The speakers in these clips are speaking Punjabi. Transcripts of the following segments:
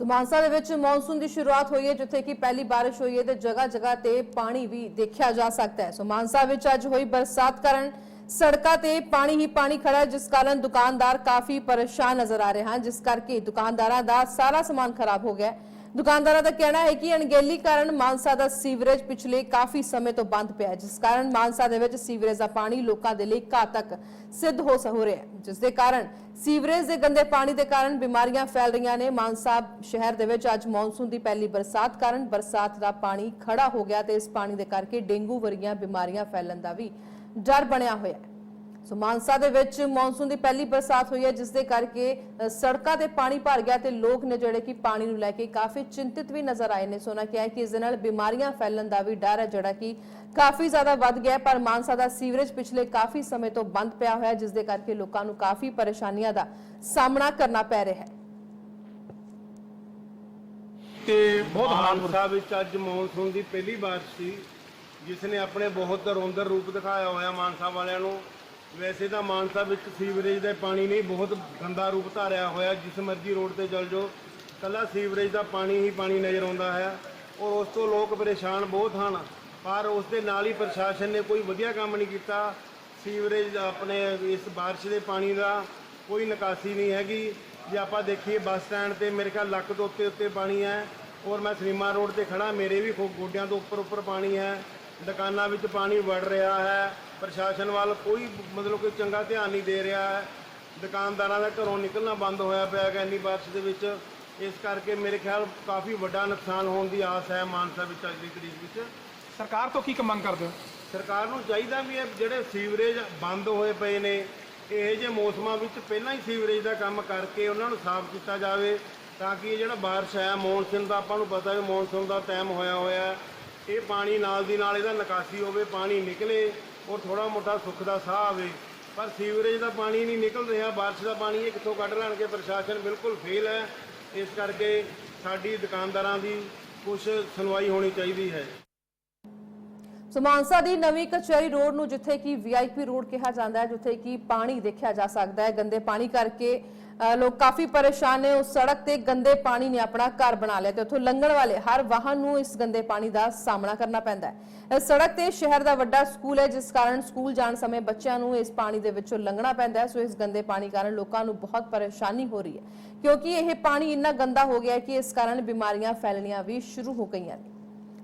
ਸੋ ਮਾਨਸਾ ਦੇ ਵਿੱਚ ਮੌਨਸੂਨ ਦੀ ਸ਼ੁਰੂਆਤ ਹੋਈ ਹੈ, ਜਿੱਥੇ ਕਿ ਪਹਿਲੀ ਬਾਰਿਸ਼ ਹੋਈ ਹੈ ਤੇ ਜਗ੍ਹਾ ਜਗ੍ਹਾ ਤੇ ਪਾਣੀ ਵੀ ਦੇਖਿਆ ਜਾ ਸਕਦਾ ਹੈ। ਸੋ ਮਾਨਸਾ ਵਿੱਚ ਅੱਜ ਹੋਈ ਬਰਸਾਤ ਕਾਰਨ ਸੜਕਾਂ ਤੇ ਪਾਣੀ ਹੀ ਪਾਣੀ ਖੜਾ ਹੈ, ਜਿਸ ਕਾਰਨ ਦੁਕਾਨਦਾਰ ਕਾਫੀ ਪਰੇਸ਼ਾਨ ਨਜ਼ਰ ਆ ਰਹੇ ਹਨ। ਜਿਸ ਕਰਕੇ ਦੁਕਾਨਦਾਰਾਂ ਦਾ ਸਾਰਾ ਸਮਾਨ ਖਰਾਬ ਹੋ ਗਿਆ ਹੈ। ਦੁਕਾਨਦਾਰਾਂ ਦਾ ਕਹਿਣਾ ਹੈ ਕਿ ਅਣਗਹਿਲੀ ਕਾਰਨ ਮਾਨਸਾ ਦਾ ਸੀਵਰੇਜ ਪਿਛਲੇ ਕਾਫੀ ਸਮੇਂ ਤੋਂ ਬੰਦ ਪਿਆ ਜਿਸ ਕਾਰਨ ਮਾਨਸਾ ਦੇ ਵਿੱਚ ਸੀਵਰੇਜ ਦਾ ਪਾਣੀ ਲੋਕਾਂ ਦੇ ਲਈ ਘਾਤਕ ਸਿੱਧ ਹੋ ਸ- ਰਿਹਾ ਹੈ, ਜਿਸ ਦੇ ਕਾਰਨ ਸੀਵਰੇਜ ਦੇ ਗੰਦੇ ਪਾਣੀ ਦੇ ਕਾਰਨ ਬਿਮਾਰੀਆਂ ਫੈਲ ਰਹੀਆਂ ਨੇ। ਮਾਨਸਾ ਸ਼ਹਿਰ ਦੇ ਵਿੱਚ ਅੱਜ ਮੌਨਸੂਨ ਦੀ ਪਹਿਲੀ ਬਰਸਾਤ ਕਾਰਨ ਬਰਸਾਤ ਦਾ ਪਾਣੀ ਖੜਾ ਹੋ ਗਿਆ ਤੇ ਇਸ ਪਾਣੀ ਦੇ ਕਰਕੇ ਡੇਂਗੂ ਵਰਗੀਆਂ ਬਿਮਾਰੀਆਂ ਫੈਲਣ ਦਾ ਵੀ ਡਰ ਬਣਿਆ ਹੋਇਆ ਹੈ। ਸੋ ਮਾਨਸਾ ਦੇ ਵਿੱਚ ਮੌਨਸੂਨ ਦੀ ਪਹਿਲੀ ਬਰਸਾਤ ਹੋਈ ਹੈ ਜਿਸ ਦੇ ਕਰਕੇ ਸੜਕਾਂ ਤੇ ਪਾਣੀ ਭਰ ਗਿਆ ਤੇ ਲੋਕ ਨੇ ਜਿਹੜੇ ਕਿ ਪਾਣੀ ਨੂੰ ਲੈ ਕੇ ਕਾਫੀ ਚਿੰਤਿਤ ਵੀ ਨਜ਼ਰ ਆਏ ਨੇ। ਸੋਨਾ ਕਿਹਾ ਕਿ ਇਸ ਦੇ ਨਾਲ ਬਿਮਾਰੀਆਂ ਫੈਲਣ ਦਾ ਵੀ ਡਰ ਹੈ, ਜਿਹੜਾ ਕਿ ਕਾਫੀ ਜ਼ਿਆਦਾ ਵੱਧ ਗਿਆ ਪਰ ਮਾਨਸਾ ਦਾ ਸੀਵਰੇਜ ਪਿਛਲੇ ਕਾਫੀ ਸਮੇਂ ਤੋਂ ਬੰਦ ਪਿਆ ਹੋਇਆ ਜਿਸ ਦੇ ਕਰਕੇ ਲੋਕਾਂ ਨੂੰ ਕਾਫੀ ਪਰੇਸ਼ਾਨੀਆਂ ਦਾ ਸਾਹਮਣਾ ਕਰਨਾ ਪੈ ਰਿਹਾ ਹੈ। ਤੇ ਬਹੁਤ ਮਾਨਸਾ ਵਿੱਚ ਅੱਜ ਮੌਨਸੂਨ ਦੀ ਪਹਿਲੀ ਬਾਰਿਸ਼ ਸੀ, ਜਿਸ ਨੇ ਆਪਣੇ ਬਹੁਤ ਰੌੰਦਰ ਰੂਪ ਦਿਖਾਇਆ ਹੋਇਆ ਮਾਨਸਾ ਵਾਲਿਆਂ ਨੂੰ। ਵੈਸੇ ਤਾਂ ਮਾਨਸਾ ਵਿੱਚ ਸੀਵਰੇਜ ਦੇ ਪਾਣੀ ਨਹੀਂ, ਬਹੁਤ ਗੰਦਾ ਰੂਪ ਧਾਰਿਆ ਹੋਇਆ, ਜਿਸ ਮਰਜ਼ੀ ਰੋਡ ਤੇ ਚੱਲ ਜਾਓ। ਕੱਲਾ ਸੀਵਰੇਜ ਦਾ ਪਾਣੀ ਹੀ ਪਾਣੀ ਨਜ਼ਰ ਆਉਂਦਾ ਹੈ ਔਰ ਉਸ ਤੋਂ ਲੋਕ ਪਰੇਸ਼ਾਨ ਬਹੁਤ ਹਨ। ਪਰ ਉਸ ਦੇ ਨਾਲ ਹੀ ਪ੍ਰਸ਼ਾਸਨ ਨੇ ਕੋਈ ਵਧੀਆ ਕੰਮ ਨਹੀਂ ਕੀਤਾ। ਸੀਵਰੇਜ ਆਪਣੇ ਇਸ ਬਾਰਿਸ਼ ਦੇ ਪਾਣੀ ਦਾ ਕੋਈ ਨਿਕਾਸੀ ਨਹੀਂ ਹੈਗੀ। ਜੇ ਆਪਾਂ ਦੇਖੀਏ ਬੱਸ ਸਟੈਂਡ ਤੇ ਮੇਰੇ ਖਿਆਲ ਲੱਕ ਤੋਂ ਉੱਤੇ ਉੱਤੇ ਪਾਣੀ ਹੈ ਔਰ ਮੈਂ ਸਰੀਮਾ ਰੋਡ ਤੇ ਖੜਾ ਮੇਰੇ ਵੀ ਗੋਡਿਆਂ ਤੋਂ ਉੱਪਰ ਉੱਪਰ ਪਾਣੀ ਹੈ। ਦੁਕਾਨਾਂ ਵਿੱਚ ਪਾਣੀ ਵੜ ਰਿਹਾ ਹੈ। ਪ੍ਰਸ਼ਾਸਨ ਵੱਲ ਕੋਈ ਮਤਲਬ ਕੋਈ ਚੰਗਾ ਧਿਆਨ ਨਹੀਂ ਦੇ ਰਿਹਾ ਹੈ। ਦੁਕਾਨਦਾਰਾਂ ਦਾ ਘਰੋਂ ਨਿਕਲਣਾ ਬੰਦ ਹੋਇਆ ਪਿਆ ਹੈ ਇੰਨੀ ਬਾਰਿਸ਼ ਦੇ ਵਿੱਚ। ਇਸ ਕਰਕੇ ਮੇਰੇ ਖਿਆਲ ਕਾਫੀ ਵੱਡਾ ਨੁਕਸਾਨ ਹੋਣ ਦੀ ਆਸ ਹੈ ਮਾਨਸਾ ਵਿੱਚ ਅੱਜ ਦੀ ਤਰੀਕ ਵਿੱਚ। ਸਰਕਾਰ ਤੋਂ ਕੀ ਮੰਗ ਕਰਦੇ ਹੋ? ਸਰਕਾਰ ਨੂੰ ਚਾਹੀਦਾ ਵੀ ਇਹ ਜਿਹੜੇ ਸੀਵਰੇਜ ਬੰਦ ਹੋਏ ਪਏ ਨੇ ਇਹ ਜਿਹੇ ਮੌਸਮਾਂ ਵਿੱਚ ਪਹਿਲਾਂ ਹੀ ਸੀਵਰੇਜ ਦਾ ਕੰਮ ਕਰਕੇ ਉਹਨਾਂ ਨੂੰ ਸਾਫ਼ ਕੀਤਾ ਜਾਵੇ ਤਾਂ ਕਿ ਇਹ ਜਿਹੜਾ ਬਾਰਿਸ਼ ਹੈ ਮੌਨਸੂਨ ਦਾ ਆਪਾਂ ਨੂੰ ਪਤਾ ਹੈ ਮੌਨਸੂਨ ਦਾ ਟਾਈਮ ਹੋਇਆ ਹੋਇਆ ਹੈ। ਇਹ ਪਾਣੀ ਨਾਲ ਦੀ ਨਾਲ ਇਹਦਾ ਨਿਕਾਸੀ ਹੋਵੇ, ਪਾਣੀ ਨਿਕਲੇ ਔਰ ਥੋੜਾ ਮੋਟਾ ਸੁੱਖ ਦਾ ਸਾਹ ਆਵੇ। ਪਰ ਸੀਵਰੇਜ ਦਾ ਪਾਣੀ ਨਹੀਂ ਨਿਕਲ ਰਿਹਾ, ਬਾਰਿਸ਼ ਦਾ ਪਾਣੀ ਇਹ ਕਿੱਥੋਂ ਕੱਢ ਲੈਣਗੇ? ਪ੍ਰਸ਼ਾਸਨ ਬਿਲਕੁਲ ਫੇਲ ਹੈ। ਇਸ ਕਰਕੇ ਸਾਡੀ ਦੁਕਾਨਦਾਰਾਂ ਦੀ ਕੁਝ ਸੁਣਵਾਈ ਹੋਣੀ ਚਾਹੀਦੀ ਹੈ। ਸੋ ਮਾਨਸਾ ਦੀ ਨਵੀਂ ਕਚਹਿਰੀ ਰੋਡ ਨੂੰ ਜਿੱਥੇ ਕਿ ਵੀਆਈਪੀ ਰੋਡ ਕਿਹਾ ਜਾਂਦਾ ਹੈ, ਜਿੱਥੇ ਕਿ ਪਾਣੀ ਦੇਖਿਆ ਜਾ ਸਕਦਾ ਹੈ। ਗੰਦੇ ਪਾਣੀ ਕਰਕੇ ਲੋਕ ਕਾਫੀ ਪਰੇਸ਼ਾਨ ਨੇ। ਉਸ ਸੜਕ ਤੇ ਗੰਦੇ ਪਾਣੀ ਨੇ ਆਪਣਾ ਘਰ ਬਣਾ ਲਿਆ ਤੇ ਉੱਥੋਂ ਲੰਘਣ ਵਾਲੇ ਹਰ ਵਾਹਨ ਨੂੰ ਇਸ ਗੰਦੇ ਪਾਣੀ ਦਾ ਸਾਹਮਣਾ ਕਰਨਾ ਪੈਂਦਾ ਹੈ। ਇਸ ਸੜਕ ਤੇ ਸ਼ਹਿਰ ਦਾ ਵੱਡਾ ਸਕੂਲ ਹੈ, ਜਿਸ ਕਾਰਨ ਸਕੂਲ ਜਾਣ ਸਮੇਂ ਬੱਚਿਆਂ ਨੂੰ ਇਸ ਪਾਣੀ ਦੇ ਵਿੱਚੋਂ ਲੰਘਣਾ ਪੈਂਦਾ ਹੈ। ਸੋ ਇਸ ਗੰਦੇ ਪਾਣੀ ਕਾਰਨ ਲੋਕਾਂ ਨੂੰ ਬਹੁਤ ਪਰੇਸ਼ਾਨੀ ਹੋ ਰਹੀ ਹੈ। ਕਿਉਂਕਿ ਇਹ ਪਾਣੀ ਇੰਨਾ ਗੰਦਾ ਹੋ ਗਿਆ ਕਿ ਇਸ ਕਾਰਨ ਬਿਮਾਰੀਆਂ ਫੈਲਣੀਆਂ ਵੀ ਸ਼ੁਰੂ ਹੋ ਗਈਆਂ ਨੇ।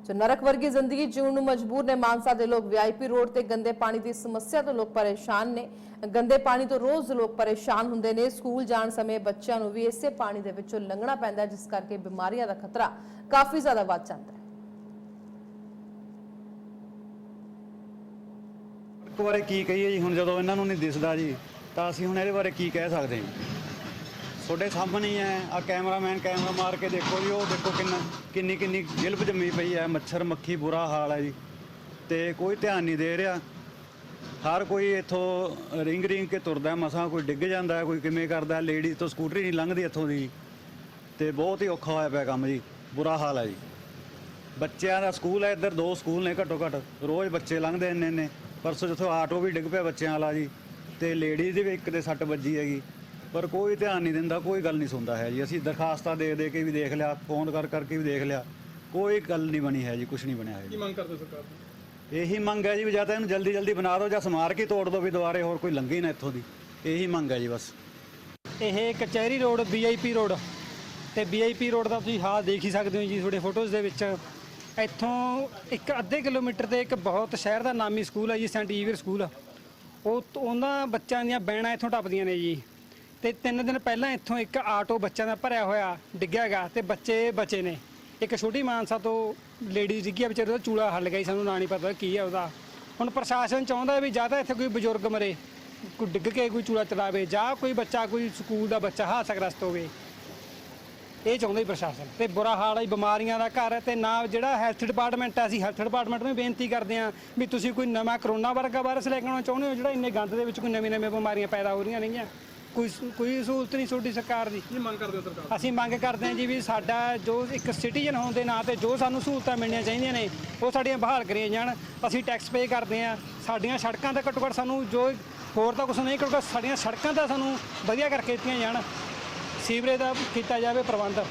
ਸੋ ਨਰਕ ਵਰਗੀ ਜ਼ਿੰਦਗੀ ਜਿਉਣ ਨੂੰ ਮਜਬੂਰ ਨੇ ਮਾਨਸਾ ਦੇ ਲੋਕ ਵੀਆਈਪੀ ਰੋਡ ਤੇ ਗੰਦੇ ਪਾਣੀ ਦੀ ਸਮੱਸਿਆ ਤੋਂ ਲੋਕ ਪਰੇਸ਼ਾਨ ਨੇ। ਗੰਦੇ ਪਾਣੀ ਤੋਂ ਰੋਜ਼ ਲੋਕ ਪਰੇਸ਼ਾਨ ਹੁੰਦੇ ਨੇ। ਸਕੂਲ ਜਾਣ ਸਮੇਂ ਬੱਚਿਆਂ ਨੂੰ ਵੀ ਇਸੇ ਪਾਣੀ ਦੇ ਵਿੱਚੋਂ ਲੰਘਣਾ ਪੈਂਦਾ ਜਿਸ ਕਰਕੇ ਬਿਮਾਰੀਆਂ ਦਾ ਖਤਰਾ ਕਾਫੀ ਜ਼ਿਆਦਾ ਵੱਧ ਜਾਂਦਾ ਹੈ। ਬਾਰੇ ਕੀ ਕਹੀਏ ਜੀ? ਹੁਣ ਜਦੋਂ ਇਹਨਾਂ ਨੂੰ ਨਹੀਂ ਦਿਸਦਾ ਜੀ, ਤਾਂ ਅਸੀਂ ਹੁਣ ਇਹਦੇ ਬਾਰੇ ਕੀ ਕਹਿ ਸਕਦੇ ਹਾਂ? ਤੁਹਾਡੇ ਸਾਹਮਣੇ ਹੀ ਹੈ। ਆ ਕੈਮਰਾਮੈਨ ਕੈਮਰਾ ਮਾਰ ਕੇ ਦੇਖੋ ਜੀ, ਉਹ ਦੇਖੋ ਕਿੰਨਾ ਕਿੰਨੀ ਕਿੰਨੀ ਗਿਲਬ ਜੰਮੀ ਪਈ ਹੈ। ਮੱਛਰ ਮੱਖੀ ਬੁਰਾ ਹਾਲ ਹੈ ਜੀ। ਤੇ ਕੋਈ ਧਿਆਨ ਨਹੀਂ ਦੇ ਰਿਹਾ। ਹਰ ਕੋਈ ਇੱਥੋਂ ਰਿੰਗ ਰਿੰਗ ਕੇ ਤੁਰਦਾ ਮਸਾਂ ਕੋਈ ਡਿੱਗ ਜਾਂਦਾ ਕੋਈ ਕਿਵੇਂ ਕਰਦਾ ਲੇਡੀ ਤੋਂ ਸਕੂਟਰੀ ਨਹੀਂ ਲੰਘਦੀ ਇੱਥੋਂ ਦੀ। ਤੇ ਬਹੁਤ ਹੀ ਔਖਾ ਹੋਇਆ ਪਿਆ ਕੰਮ ਜੀ। ਬੁਰਾ ਹਾਲ ਹੈ ਜੀ। ਬੱਚਿਆਂ ਦਾ ਸਕੂਲ ਹੈ, ਇੱਧਰ ਦੋ ਸਕੂਲ ਨੇ ਘੱਟੋ ਘੱਟ। ਰੋਜ਼ ਬੱਚੇ ਲੰਘਦੇ ਇੰਨੇ ਨੇ ਪਰਸੋਂ ਜਿੱਥੋਂ ਆਟੋ ਵੀ ਡਿੱਗ ਪਿਆ ਬੱਚਿਆਂ ਵਾਲਾ ਜੀ। ਤੇ ਲੇਡੀਜ਼ ਦੇ ਵੀ ਇੱਕ ਦੇ ਸੱਟ ਵੱਜੀ ਹੈਗੀ। ਪਰ ਕੋਈ ਧਿਆਨ ਨਹੀਂ ਦਿੰਦਾ ਕੋਈ ਗੱਲ ਨਹੀਂ ਸੁਣਦਾ ਹੈ ਜੀ। ਅਸੀਂ ਦਰਖਾਸਤਾਂ ਦੇ ਦੇ ਕੇ ਵੀ ਦੇਖ ਲਿਆ ਫੋਨ ਕਰ ਕਰਕੇ ਵੀ ਦੇਖ ਲਿਆ। ਕੋਈ ਗੱਲ ਨਹੀਂ ਬਣੀ ਹੈ ਜੀ ਕੁਝ ਨਹੀਂ ਬਣਿਆ ਹੈ ਕੀ ਜੀ ਮੰਗ ਕਰਦੇ ਸਰਕਾਰ ਤੋਂ? ਇਹੀ ਮੰਗ ਹੈ ਜੀ ਵੀ ਜਾਂ ਤਾਂ ਇਹਨੂੰ ਜਲਦੀ ਜਲਦੀ ਬਣਾ ਦਿਓ ਜਾਂ ਸਮਾਰ ਕੇ ਤੋੜ ਦਿਓ ਵੀ ਦੁਬਾਰੇ ਹੋਰ ਕੋਈ ਲੰਘੇ ਨਾ ਇੱਥੋਂ ਦੀ। ਇਹੀ ਮੰਗ ਹੈ ਜੀ ਬਸ। ਇਹ ਕਚਹਿਰੀ ਰੋਡ ਵੀਆਈਪੀ ਰੋਡ। ਤੇ ਵੀਆਈਪੀ ਰੋਡ ਦਾ ਤੁਸੀਂ ਹਾਲ ਦੇਖ ਹੀ ਸਕਦੇ ਹੋ ਜੀ ਤੁਹਾਡੇ ਫੋਟੋਜ਼ ਦੇ ਵਿੱਚ। ਇੱਥੋਂ ਇੱਕ ਅੱਧੇ ਕਿਲੋਮੀਟਰ ਤੇ ਇੱਕ ਬਹੁਤ ਸ਼ਹਿਰ ਦਾ ਨਾਮੀ ਸਕੂਲ ਹੈ ਜੀ ਸੈਂਟ ਈਵਰ ਸਕੂਲ। ਉਹ ਉਹਨਾਂ ਬੱਚਿਆਂ ਦੀਆਂ ਬੈਣਾਂ ਇੱਥੋਂ ਟੱਪਦੀਆਂ ਨੇ ਜੀ। ਤੇ ਤਿੰਨ ਦਿਨ ਪਹਿਲਾਂ ਇੱਥੋਂ ਇੱਕ ਆਟੋ ਬੱਚਿਆਂ ਦਾ ਭਰਿਆ ਹੋਇਆ ਡਿੱਗਿਆ ਗਾ ਤੇ ਬੱਚੇ ਬਚੇ ਨੇ। ਇੱਕ ਛੋਟੀ ਮਾਨਸਾ ਤੋਂ ਲੇਡੀ ਡਿੱਗੀ ਆ ਵਿਚਾਰੀ ਦਾ ਚੂਲਾ ਹੱਲ ਗਿਆ ਜੀ, ਸਾਨੂੰ ਨਾ ਨਹੀਂ ਪਤਾ ਕੀ ਹੈ ਉਹਦਾ। ਹੁਣ ਪ੍ਰਸ਼ਾਸਨ ਚਾਹੁੰਦਾ ਵੀ ਜਾਂ ਤਾਂ ਇੱਥੇ ਕੋਈ ਬਜ਼ੁਰਗ ਮਰੇ ਕੋਈ ਡਿੱਗ ਕੇ ਕੋਈ ਚੂਲਾ ਚਲਾਵੇ ਜਾਂ ਕੋਈ ਬੱਚਾ ਕੋਈ ਸਕੂਲ ਦਾ ਬੱਚਾ ਹਾਦਸਾਗ੍ਰਸਤ ਹੋਵੇ। ਇਹ ਚਾਹੁੰਦਾ ਹੀ ਪ੍ਰਸ਼ਾਸਨ। ਤੇ ਬੁਰਾ ਹਾਲ ਹੈ ਜੀ, ਬਿਮਾਰੀਆਂ ਦਾ ਘਰ ਹੈ ਤੇ ਨਾ ਜਿਹੜਾ ਹੈਲਥ ਡਿਪਾਰਟਮੈਂਟ ਹੈ ਅਸੀਂ ਹੈਲਥ ਡਿਪਾਰਟਮੈਂਟ ਨੂੰ ਵੀ ਬੇਨਤੀ ਕਰਦੇ ਹਾਂ ਵੀ ਤੁਸੀਂ ਕੋਈ ਨਵਾਂ ਕਰੋਨਾ ਵਰਗਾ ਵਾਇਰਸ ਲੈ ਕੇ ਆਉਣਾ ਚਾਹੁੰਦੇ ਹੋ ਜਿਹੜਾ ਇੰਨੇ ਗੰਦ ਦੇ ਵਿੱਚ ਕੋਈ ਨਵੀਂ ਨਵੀਂ ਬਿਮਾਰੀਆਂ ਪੈਦਾ ਹੋ ਰਹੀਆਂ ਨੇਗੀਆਂ? ਕੋਈ ਕੋਈ ਸਹੂਲਤ ਨਹੀਂ ਤੁਹਾਡੀ ਸਰਕਾਰ ਦੀ। ਕੀ ਮੰਗ ਕਰਦੇ ਹੋ ਸਰਕਾਰ? ਅਸੀਂ ਮੰਗ ਕਰਦੇ ਹਾਂ ਜੀ ਵੀ ਸਾਡਾ ਜੋ ਇੱਕ ਸਿਟੀਜ਼ਨ ਹੋਣ ਦੇ ਨਾਂ ਤੇ ਜੋ ਸਾਨੂੰ ਸਹੂਲਤਾਂ ਮਿਲਣੀਆਂ ਚਾਹੀਦੀਆਂ ਨੇ ਉਹ ਸਾਡੀਆਂ ਬਹਾਲ ਕਰੀਆਂ ਜਾਣ। ਅਸੀਂ ਟੈਕਸ ਪੇ ਕਰਦੇ ਹਾਂ। ਸਾਡੀਆਂ ਸੜਕਾਂ ਤਾਂ ਘੱਟੋ ਘੱਟ ਸਾਨੂੰ ਜੋ ਹੋਰ ਤਾਂ ਕੁਝ ਨਹੀਂ ਘੱਟ ਸਾਡੀਆਂ ਸੜਕਾਂ ਤਾਂ ਸਾਨੂੰ ਵਧੀਆ ਕਰਕੇ ਦਿੱਤੀਆਂ ਜਾਣ। ਸੀਵਰੇਜ ਦਾ ਕੀਤਾ ਜਾਵੇ ਪ੍ਰਬੰਧ।